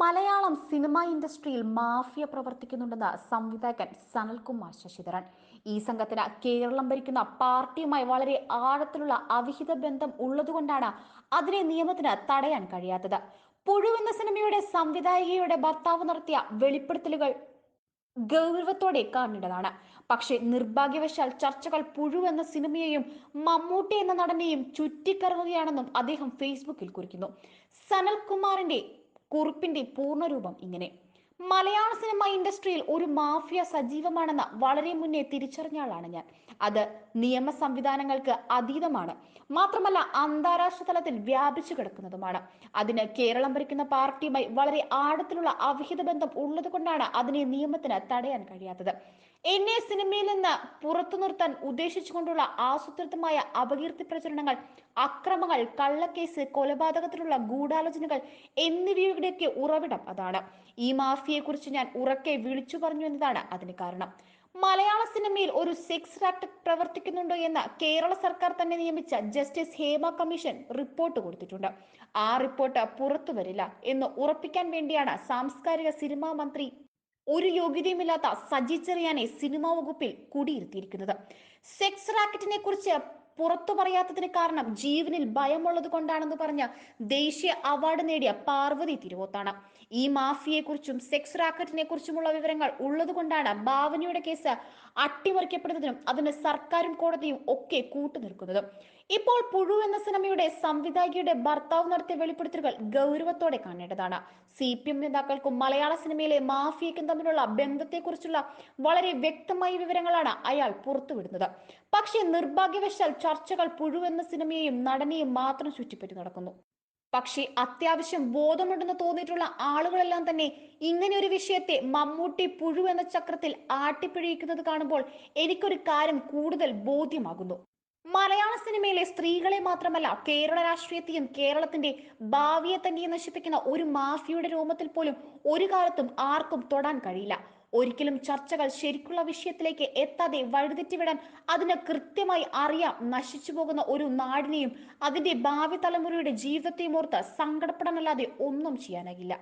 Malayalam cinema ഇൻഡസ്ട്രിയിൽ mafia പ്രവർത്തിക്കുന്നുണ്ടെന്ന് സംവിധായകൻ സനൽകുമാർ ശശിധരൻ. ഈ സംഘത്തിന് കേരളം ഭരിക്കുന്ന പാർട്ടിയുമായി വളരെ ആഴത്തിലുള്ള അവിഹിത ബന്ധം ഉള്ളതുകൊണ്ടാണ് അതിനെ നിയമത്തിന് തടയാൻ കഴിയാത്തത്. പുഴു എന്ന സിനിമയുടെ സംവിധായികയുടെ ഭർത്താവ് നടത്തിയ വെളിപ്പെടുത്തലുകൾ ഗൗരവത്തോടെ കാണേണ്ടതാണ്. പക്ഷേ നിർഭാഗ്യവശാൽ ചർച്ചകൾ പുഴു എന്ന സിനിമയെയും മമ്മൂട്ടി എന്ന നടനെയും ചുറ്റിക്കറങ്ങുകയാണെന്നും അദ്ദേഹം ഫേസ്ബുക്കിൽ കുറിക്കുന്നു. സനൽകുമാറിന്റെ കുറിപ്പിന്റെ പൂർണരൂപം ഇങ്ങനെ. മലയാള സിനിമ ഒരു മാഫിയ സജീവമാണെന്ന് വളരെ മുന്നേ തിരിച്ചറിഞ്ഞ ആളാണ് ഞാൻ. അത് നിയമ സംവിധാനങ്ങൾക്ക് അതീതമാണ്. മാത്രമല്ല അന്താരാഷ്ട്ര തലത്തിൽ വ്യാപിച്ചു കിടക്കുന്നതുമാണ്. അതിന് കേരളം ഭരിക്കുന്ന പാർട്ടിയുമായി വളരെ ആഴത്തിലുള്ള അവിഹിത ബന്ധം ഉള്ളതുകൊണ്ടാണ് അതിനെ നിയമത്തിന് തടയാൻ കഴിയാത്തത്. എന്നെ സിനിമയിൽ നിന്ന് പുറത്തു നിർത്താൻ ഉദ്ദേശിച്ചുകൊണ്ടുള്ള ആസൂത്രിതമായ അപകീർത്തി പ്രചരണങ്ങൾ അക്രമങ്ങൾ കള്ളക്കേസ് കൊലപാതകത്തിലുള്ള ഗൂഢാലോചനകൾ എന്നിവയുടെയൊക്കെ ഉറവിടം അതാണ്. ഈ മാഫിയെക്കുറിച്ച് ഞാൻ ഉറക്കെ വിളിച്ചു പറഞ്ഞു എന്നതാണ് അതിന് കാരണം. മലയാള സിനിമയിൽ ഒരു സെക്സ് റാക്ട് പ്രവർത്തിക്കുന്നുണ്ടോ എന്ന കേരള സർക്കാർ തന്നെ നിയമിച്ച ജസ്റ്റിസ് ഹേമ കമ്മീഷൻ റിപ്പോർട്ട് കൊടുത്തിട്ടുണ്ട്. ആ റിപ്പോർട്ട് പുറത്തു വരില്ല എന്ന് ഉറപ്പിക്കാൻ വേണ്ടിയാണ് സാംസ്കാരിക സിനിമാ മന്ത്രി ഒരു യോഗ്യതയുമില്ലാത്ത സജി ചെറിയാനെ സിനിമാ വകുപ്പിൽ കുടിയിരുത്തിയിരിക്കുന്നത്. സെക്സ് റാക്കറ്റിനെ കുറിച്ച് പുറത്തു പറയാത്തതിന് കാരണം ജീവനിൽ ഭയമുള്ളത് കൊണ്ടാണെന്ന് പറഞ്ഞ ദേശീയ അവാർഡ് നേടിയ പാർവതി തിരുവോത്താണ്. ഈ മാഫിയെക്കുറിച്ചും സെക്സ് റാക്കറ്റിനെ കുറിച്ചുമുള്ള വിവരങ്ങൾ ഉള്ളതുകൊണ്ടാണ് ഭാവനയുടെ കേസ് അട്ടിമറിക്കപ്പെടുന്നതിനും അതിന് സർക്കാരും കോടതിയും ഒക്കെ കൂട്ടുനിൽക്കുന്നതും. ഇപ്പോൾ പുഴു എന്ന സിനിമയുടെ സംവിധായകയുടെ ഭർത്താവ് നടത്തിയ വെളിപ്പെടുത്തലുകൾ ഗൗരവത്തോടെ കാണേണ്ടതാണ്. സി പി എം നേതാക്കൾക്കും മലയാള സിനിമയിലെ മാഫിയക്കും തമ്മിലുള്ള ബന്ധത്തെക്കുറിച്ചുള്ള വളരെ വ്യക്തമായ വിവരങ്ങളാണ് അയാൾ പുറത്തുവിടുന്നത്. പക്ഷേ നിർഭാഗ്യവശാൽ ചർച്ചകൾ പുഴു എന്ന സിനിമയെയും നടനെയും മാത്രം ചുറ്റിപ്പറ്റി നടക്കുന്നു. പക്ഷേ അത്യാവശ്യം ബോധമുണ്ടെന്ന് തോന്നിയിട്ടുള്ള ആളുകളെല്ലാം തന്നെ ഇങ്ങനെ ഒരു വിഷയത്തെ മമ്മൂട്ടി പുഴു എന്ന ചക്രത്തിൽ ആട്ടിപ്പിഴയിക്കുന്നത് കാണുമ്പോൾ എനിക്കൊരു കാര്യം കൂടുതൽ ബോധ്യമാകുന്നു. മലയാള സിനിമയിലെ സ്ത്രീകളെ മാത്രമല്ല കേരള രാഷ്ട്രീയത്തെയും കേരളത്തിന്റെ ഭാവിയെ തന്നെയും നശിപ്പിക്കുന്ന ഒരു മാഫിയുടെ രൂപത്തിൽ പോലും ഒരു കാലത്തും ആർക്കും തൊടാൻ കഴിയില്ല. ഒരിക്കലും ചർച്ചകൾ ശരിക്കുള്ള വിഷയത്തിലേക്ക് എത്താതെ വഴിതെറ്റിവിടാൻ അതിന് കൃത്യമായി അറിയാം. നശിച്ചു പോകുന്ന ഒരു നാടിനെയും അതിന്റെ ഭാവി തലമുറയുടെ ജീവിതത്തെയും ഓർത്ത് സങ്കടപ്പെടാനല്ലാതെ ഒന്നും ചെയ്യാനാകില്ല.